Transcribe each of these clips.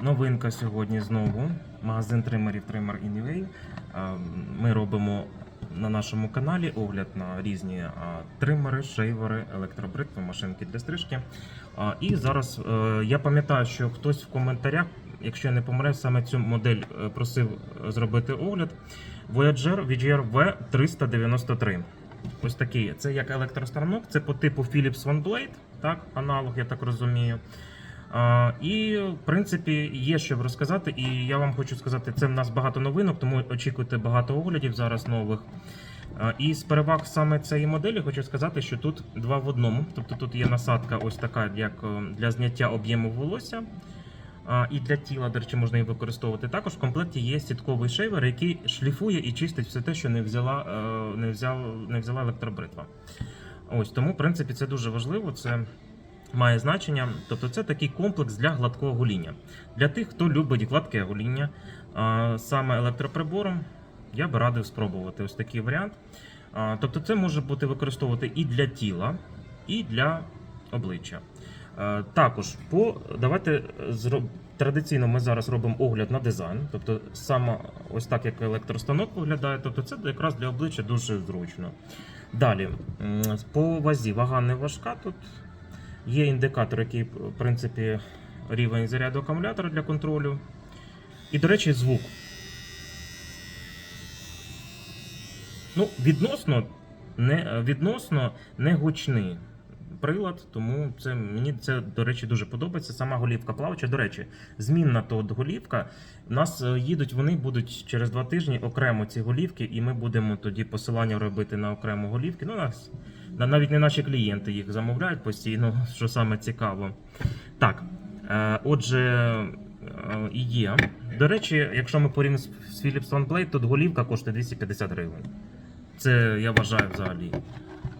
Новинка сьогодні знову. Магазин тримерів Trimmer Anyway. Е, Ми робимо на нашому каналі огляд на різні е, тримери, шейвери, електробритви, машинки для стрижки. І зараз е, я пам'ятаю, що хтось в коментарях, якщо я не помиляю, саме цю модель е, просив зробити огляд. Voyager VGR V393. Ось такий. Це як електростанок, це по типу Philips One Blade, так, аналог, я так розумію. І, в принципі, є що розказати. І я вам хочу сказати, це в нас багато новинок, тому очікуйте багато оглядів зараз нових. І з переваг саме цієї моделі хочу сказати, що тут два в одному. Тобто тут є насадка, ось така, як е, для зняття об'єму волосся. І для тіла, до речі, можна її використовувати. Також в комплекті є сітковий шейвер, який шліфує і чистить все те, що не взяла, е, не взяла, не взяла електробритва. Ось тому, в принципі, це дуже важливо. Це має значення. Тобто, це такий комплекс для гладкого гоління. Для тих, хто любить гладке гоління, саме електроприбором, я би радив спробувати ось такий варіант. Тобто, це може бути використовувати і для тіла, і для обличчя. Також по давайте зроб... традиційно ми зараз робимо огляд на дизайн. Тобто саме ось так, як електростанок виглядає. Тобто це якраз для обличчя дуже зручно. Далі, по вазі вага не важка тут. Є індикатор, який, в принципі, рівень заряду акумулятора для контролю. І, до речі, звук. Ну, відносно не, відносно не гучний прилад, тому це мені це, до речі, дуже подобається. Сама голівка плавача. До речі, змінна то голівка. У нас е, їдуть, вони будуть через два тижні окремо ці голівки, і ми будемо тоді посилання робити на окрему голівки. Ну, нас навіть не наші клієнти їх замовляють постійно, що саме цікаво. Так, е, отже, е, і є. До речі, якщо ми порівняємо з Philips OneBlade, то голівка коштує 250 гривень. Це я вважаю взагалі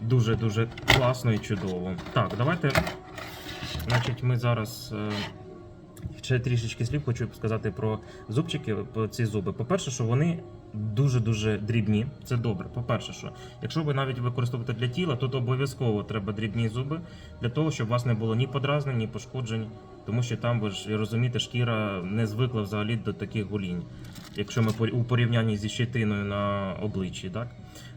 дуже-дуже класно і чудово. Так, давайте. Значить, ми зараз. е, Ще трішечки слів хочу сказати про зубчики, про ці зуби. По-перше, що вони дуже-дуже дрібні. Це добре. По-перше, що якщо ви навіть використовуєте для тіла, то обов'язково треба дрібні зуби для того, щоб у вас не було ні подразнень, ні пошкоджень, тому що там ви ж розумієте, шкіра не звикла взагалі до таких голінь, якщо ми у порівнянні зі щитиною на обличчі. Так?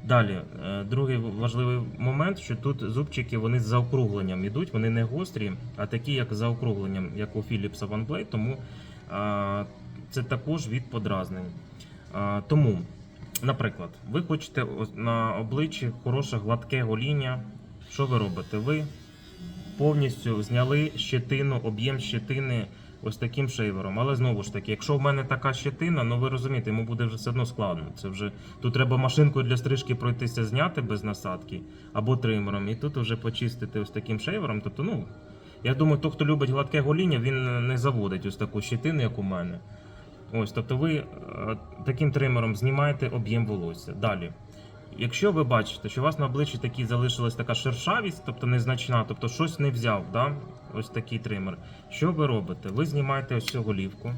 Далі, е, другий важливий момент, що тут зубчики вони з заокругленням ідуть, вони не гострі, а такі, як з заокругленням, як у Philips OneBlade, тому а, це також від подразнень. А, тому, наприклад, ви хочете на обличчі хороше гладке гоління. Що ви робите? Ви повністю зняли щетину, об'єм щетини ось таким шейвером. Але знову ж таки, якщо в мене така щетина, ну ви розумієте, йому буде вже все одно складно. Це вже тут треба машинкою для стрижки пройтися, зняти без насадки або тримером, і тут вже почистити ось таким шейвером. Тобто, ну я думаю, той, хто любить гладке гоління, він не заводить ось таку щетину, як у мене. Ось, тобто ви е, таким тримером знімаєте об'єм волосся. Далі. Якщо ви бачите, що у вас на обличчі такі залишилась така шершавість, тобто незначна, тобто щось не взяв, да? ось такий тример. Що ви робите? Ви знімаєте ось цю голівку,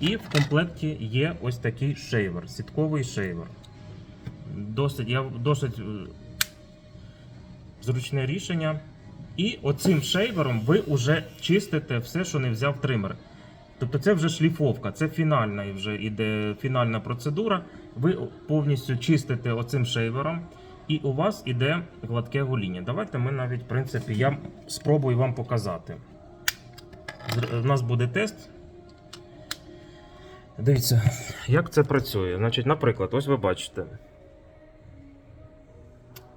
і в комплекті є ось такий шейвер, сітковий шейвер. Досить, я, досить е, зручне рішення. І оцим шейвером ви вже чистите все, що не взяв тример. Тобто це вже шліфовка, це фінальна вже іде фінальна процедура. Ви повністю чистите оцим шейвером, і у вас іде гладке гоління. Давайте ми навіть, в принципі, я спробую вам показати. У нас буде тест. Дивіться, як це працює. Значить, наприклад, ось ви бачите.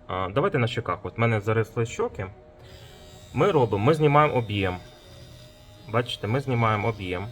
Давайте на щоках. От в мене заросли щоки. Ми робимо, ми знімаємо об'єм. Бачите, ми знімаємо об'єм.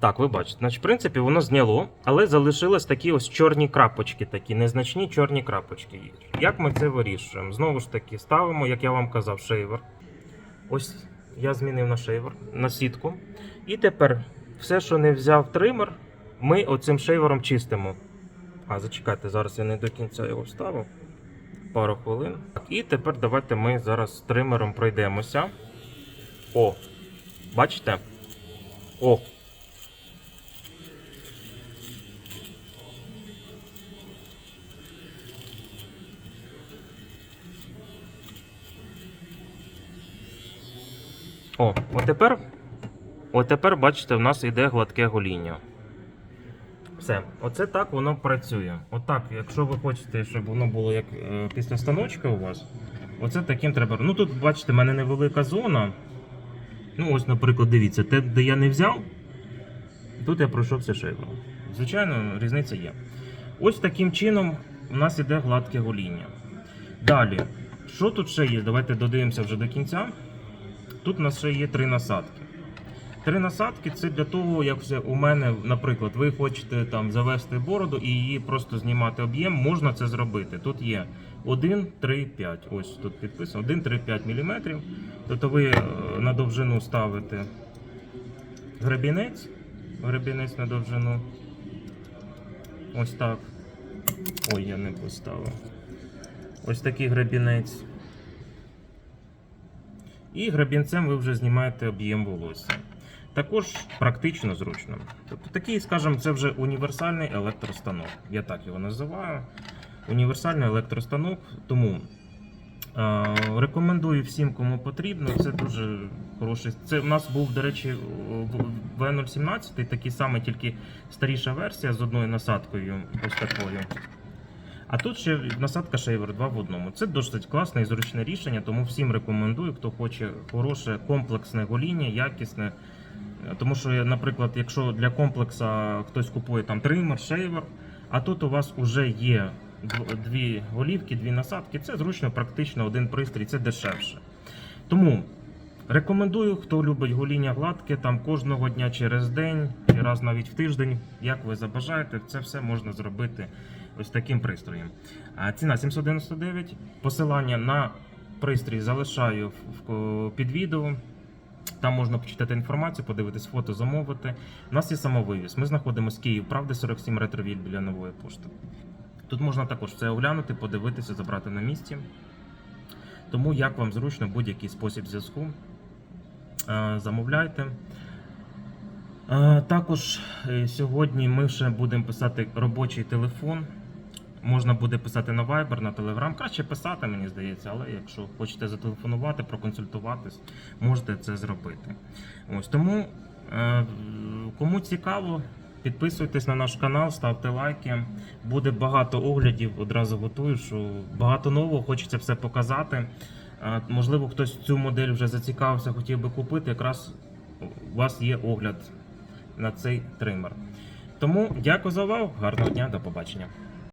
Так, ви бачите, значить, в принципі, воно зняло, але залишились такі ось чорні крапочки, такі незначні чорні крапочки. Як ми це вирішуємо? Знову ж таки, ставимо, як я вам казав, шейвер. Ось я змінив на шейвер, на сітку. І тепер все, що не взяв тример, ми оцим шейвером чистимо. А, зачекайте, зараз я не до кінця його вставив. Пару хвилин. І тепер давайте ми зараз з тримером пройдемося. О, Бачите? О! О, от тепер, бачите, в нас йде гладке гоління. Все, оце так воно працює. Отак, якщо ви хочете, щоб воно було як е, після станочка у вас, оце таким треба. Ну тут, бачите, в мене невелика зона. Ну, ось, наприклад, дивіться, те, де я не взяв, тут я пройшовся шейвером. Звичайно, різниця є. Ось таким чином у нас іде гладке гоління. Далі, що тут ще є? Давайте додивимося вже до кінця. Тут у нас ще є три насадки. Три насадки це для того, як все у мене, наприклад, ви хочете там завести бороду і її просто знімати об'єм, можна це зробити. Тут є 1, 3, 5. Ось тут підписано 1, 3, 5 мм. Тобто ви е, на довжину ставите гребінець, гребінець на довжину. Ось так. Ой, я не поставив. Ось такий гребінець. І гребінцем ви вже знімаєте об'єм волосся. Також практично зручно. Тобто такий, скажімо, це вже універсальний електростанок. Я так його називаю. Універсальний електростанок. Тому е, рекомендую всім, кому потрібно. Це дуже хороший. Це у нас був, до речі, в- V017, такий самий, тільки старіша версія з одною насадкою. Ось такою. А тут ще насадка Shaver 2 в одному. Це досить класне і зручне рішення, тому всім рекомендую, хто хоче хороше комплексне гоління, якісне. Тому що, наприклад, якщо для комплекса хтось купує там тример, шейвер, а тут у вас вже є дві голівки, дві насадки, це зручно, практично один пристрій, це дешевше. Тому рекомендую, хто любить гоління гладке, там кожного дня через день, і раз навіть в тиждень, як ви забажаєте, це все можна зробити ось таким пристроєм. Ціна 799. Посилання на пристрій залишаю в- в- під відео. Там можна почитати інформацію, подивитись фото, замовити. У нас є самовивіз. Ми знаходимося Київ, правди 47 ретровіль біля нової пошти. Тут можна також все оглянути, подивитися, забрати на місці. Тому як вам зручно будь-який спосіб зв'язку. Е, Замовляйте. Е, Також е, сьогодні ми ще будемо писати робочий телефон. Можна буде писати на Viber, на Telegram. Краще писати, мені здається, але якщо хочете зателефонувати, проконсультуватись, можете це зробити. Ось тому, е, кому цікаво, підписуйтесь на наш канал, ставте лайки. Буде багато оглядів, одразу готую, що багато нового, хочеться все показати. Можливо, хтось цю модель вже зацікавився, хотів би купити. Якраз у вас є огляд на цей тример. Тому дякую за увагу, гарного дня, до побачення.